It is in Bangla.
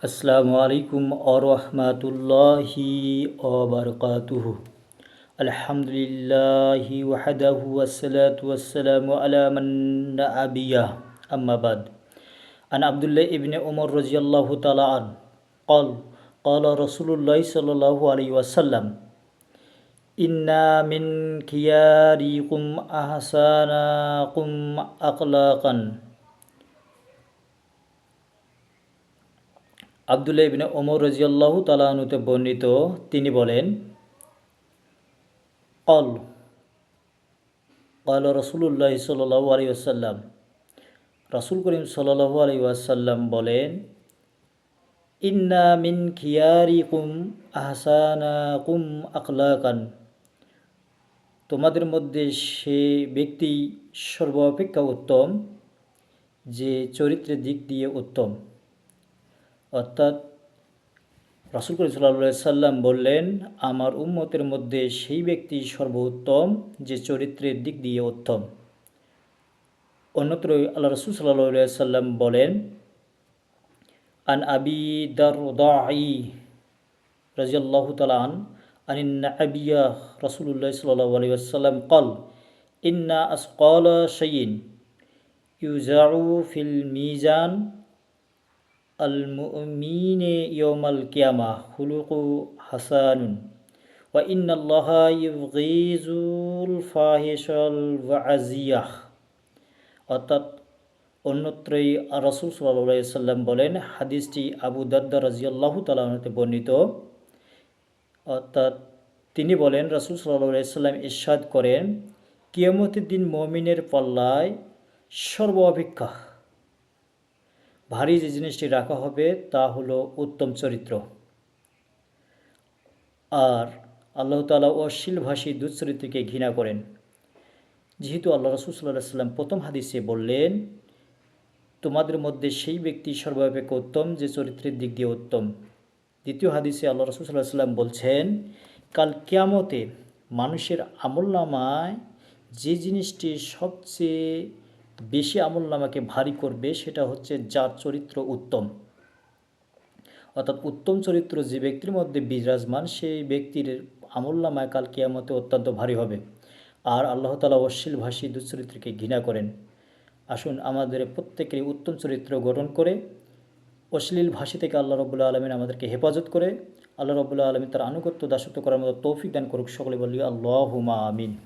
আসসালামু আলাইকুম আরহামাতুল্লাহি ওবরকাতুহু আলহামদুলিল্লাহি ওয়াহদাহু ওয়াসসালাতু ওয়াসসালামু আলা মান নাবিয়া আম্মা বাদ আন আব্দুল্লাহ ইবনে ওমর রাদিয়াল্লাহু তাআলা আন قال قال رسول الله صلى الله عليه وسلم إنا من خياركم أحسنكم أخلاقا আবদুল্লাহ ইবিন ওমর রাজিয়াল্লাহ তালাহনুতে বর্ণিত, তিনি বলেন, কল কল রসুল্লাহ সাল্লু আলী আসাল্লাম রাসুল করিম সাল্লু আলী আসাল্লাম বলেন, ইন্না মিন খিয়ারি কুম আহসানা কুম আখলাকান। তোমাদের মধ্যে সে ব্যক্তি সর্বাপেক্ষা উত্তম, যে চরিত্রের দিক দিয়ে উত্তম। অর্থাৎ রাসুল করিম সাল্লা সাল্লাম বললেন, আমার উম্মতের মধ্যে সেই ব্যক্তি সর্বোত্তম যে চরিত্রের দিক দিয়ে উত্তম। অন্যত্র আল্লাহ রসুল সাল্লাহ সাল্লাম বলেন, আন আবি দারদাই রাজিয়াল্লাহ তালান আন আবিয়া রসুল্লাহ সাল্লাহ আলী কল ইন্না আসকল সঈন ইউজাউ ফিল মিজান মুমিনে ইয়মাল কিয়ামা হুলুকু হাসানুন ওয়া ইন্নাল্লাহ ইউগিজুল ফাহিশাল ওয়াজিয়াহ অর্থাৎ অন্যত্রই রসুল সাল্লাহ সাল্লাম বলেন, হাদিসটি আবু দাদ্দা রাজিয়াল্লাহ তালাহতে বর্ণিত। অর্থাৎ তিনি বলেন, রসুল সাল্লাহ সাল্লাম ইস্বাদ করেন, কিয়মতের দিন মমিনের পল্লায় সর্ব অপেক্ষা ভারী যে জিনিসটি রাখা হবে তা হলো উত্তম চরিত্র। আর আল্লাহ তালা অশ্লীল ভাষী দুচরিত্রকে ঘৃণা করেন। যেহেতু আল্লাহ রসুল সাল্লাহ সাল্লাম প্রথম হাদিসে বললেন, তোমাদের মধ্যে সেই ব্যক্তি সর্বাপেক্ষা উত্তম, যে চরিত্রের দিক দিয়ে উত্তম। দ্বিতীয় হাদিসে আল্লাহ রসুল সাল্লাহ সাল্লাম বলছেন, কাল কেয়ামতে মানুষের আমল নামায় যে জিনিসটি সবচেয়ে বেশি আমল নামাকে ভারী করবে সেটা হচ্ছে যার চরিত্র উত্তম। অর্থাৎ উত্তম চরিত্র যে ব্যক্তির মধ্যে বিরাজমান, সেই ব্যক্তির আমল নামায় কাল কেয়ামতে অত্যন্ত ভারী হবে। আর আল্লাহ তালা অশ্লীল ভাষী দুচরিত্রকে ঘৃণা করেন। আসুন আমাদের প্রত্যেকেরই উত্তম চরিত্র গঠন করে অশ্লীল ভাষী থেকে আল্লাহ রবুল্লা আলমিন আমাদেরকে হেফাজত করে, আল্লাহ রবুল্লা আলমিন তার আনুগত্য দাসত্ব করার মতো তৌফিক দান করুক সকলে বলি আল্লাহ আমিন।